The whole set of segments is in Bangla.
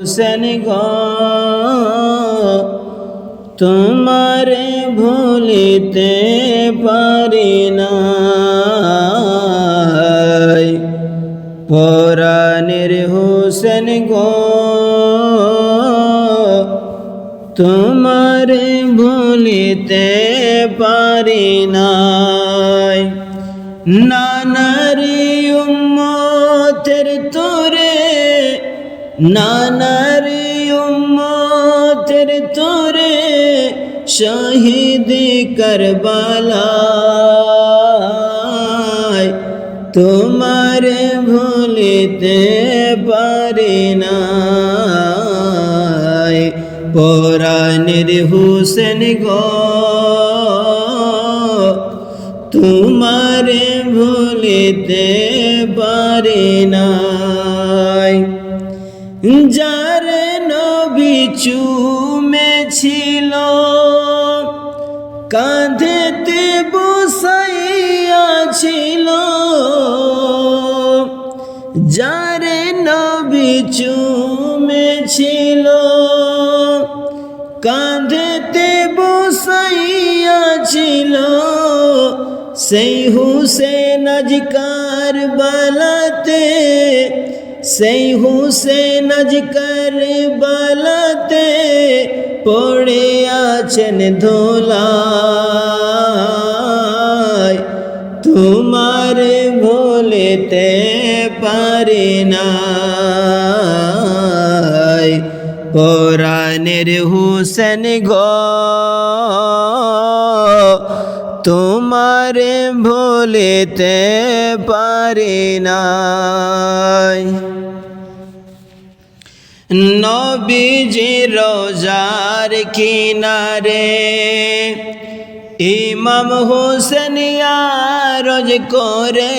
হোসেন গ, তোমারে ভুলিতে পারি না পরাণের হোসেন গো, তোমারে ভুলিতে পারি নাই। নানারি উম্মতের তোরে নানারি উম্মতের তোরে শহীদ করবালায় তোমার ভুলিতে পারি না পরাণের হুসেন গো, তোমারে ভুলিতে পারি নাই। যার নবী চুমে ছিল কাঁধেতে বসাইয়া ছিল। যার নবী চুমে ছিল কাঁধেতে বসাইয়া ছিল। সেই হুসেন আজ কারবালাতে সেই হুসেন আজ কারবালাতে পড়ে আছেন ধোলায় তোমার ভুলিতে পারে না পরাণের হুসেন গো তোমারে ভুলিতে পারি নাই। নবীজি রোজার কিনারে ইমাম হোসেন রোজ করে।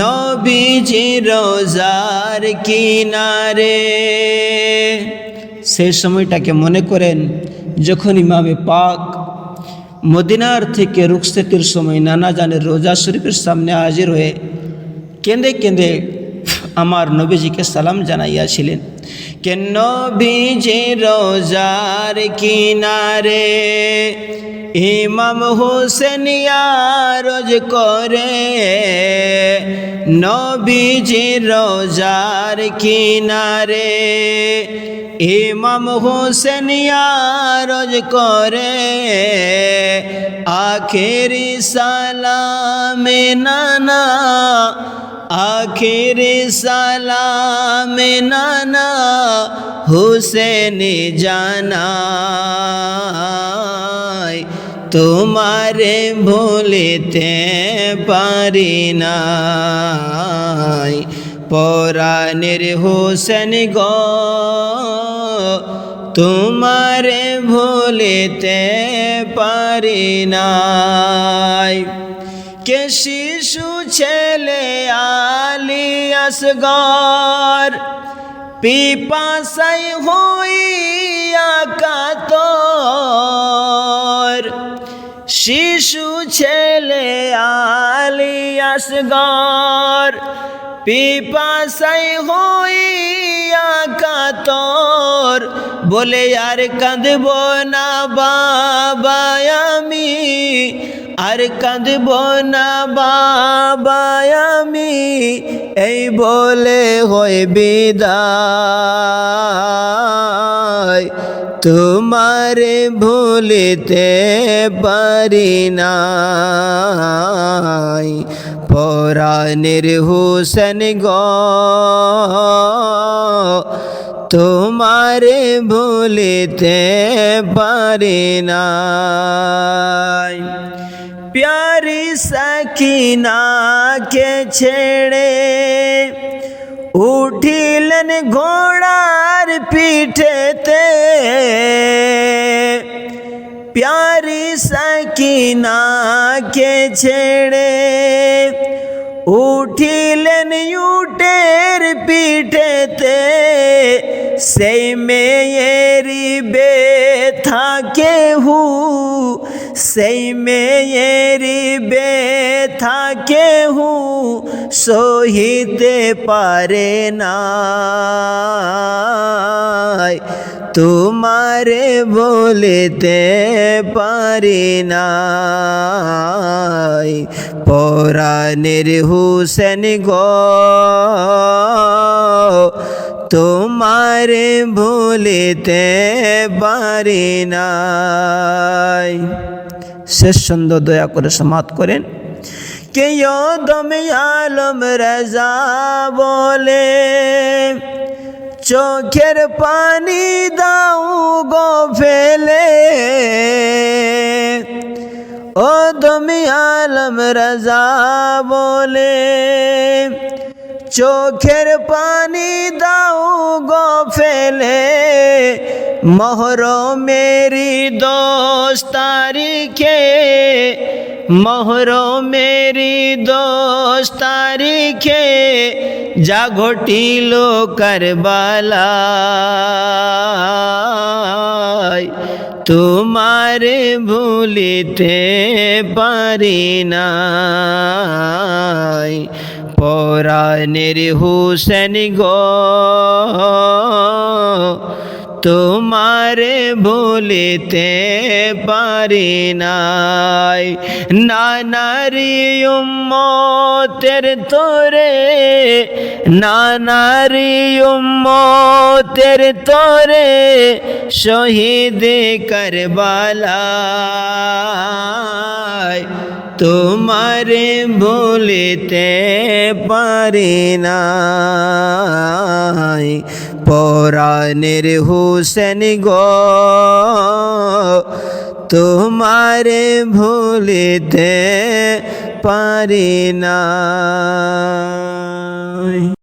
নবীজি রোজার কিনারে, সে সময়টাকে মনে করেন যখন ইমামে পাক মদিনার থেকে রুকসেতের সময় নানা জানের রোজা শরীফের সামনে হাজির হয়ে কেঁদে কেঁদে আমার নবীজিকে সালাম জানাইয়াছিলেন, কেন নবীজি রোজার কিনারে ইমাম হোসেন রোজ করে? নবীজি রোজার কিনারে ইমাম হোসেন রোজ করে, আখেরি সালামে নানা, আখেরি সালামে নানা, হুসেন জানাই। তোমারে ভুলিতে পারি নাই। পরাণের হোসেন গ তোমারে ভুলিতে পারি নাই। কে শিশু ছেলে আলি আসগর পিপাসাই হইয়া কাতর। শিশু ছেলে আলি আসগর পিপাসাই হইয়া কাতর বলে আর কাঁদব না বাবা আমি। আর কাঁদব না বাবা আমি। এই বলে হয় বিদায়। তোমারে ভুলিতে পারি নাই। পরাণের হুসেন গ তোমারে ভুলিতে পারি নাই প্যারি সকিনা কে ছেড়ে উঠিলেন ঘোড়ার পিঠেতে প্যারি সকিনা কে ছেড়ে উঠিলেন উটের পিঠেতে, সেই মেয়েরি বে থাকে হু সেই মেয়েরি ব্যথা কেহু? সহিতে পারে না তোমারে বলিতে পারি না পরাণের হুসেন গো, তোমারে ভুলিতে পারি নাই। শেষ সুন্দর দয়া করে সমাপ্ত করেন। কে দমে আলম রাজা বলে, চোখের পানি দাও গো ফেলে। ও তুমি আলম রাজা বলে, চোখের পানি দাও গো ফেলে মোহর মেরি দোষ তারিখে মোহর মেরি দোষ তারিখে যা ঘটিল কারবালায়। তোমারে ভুলিতে পারি না পরাণের হুসেন গো তোমারে ভুলিতে পারি নাই। নানারি উম্মতের তোরে নানারি উম্মতের তোরে শহীদ করবালায়। তোমারে বলিতে পারি না পরাণের হুসেন গো তোমারে ভুলিতে পারি না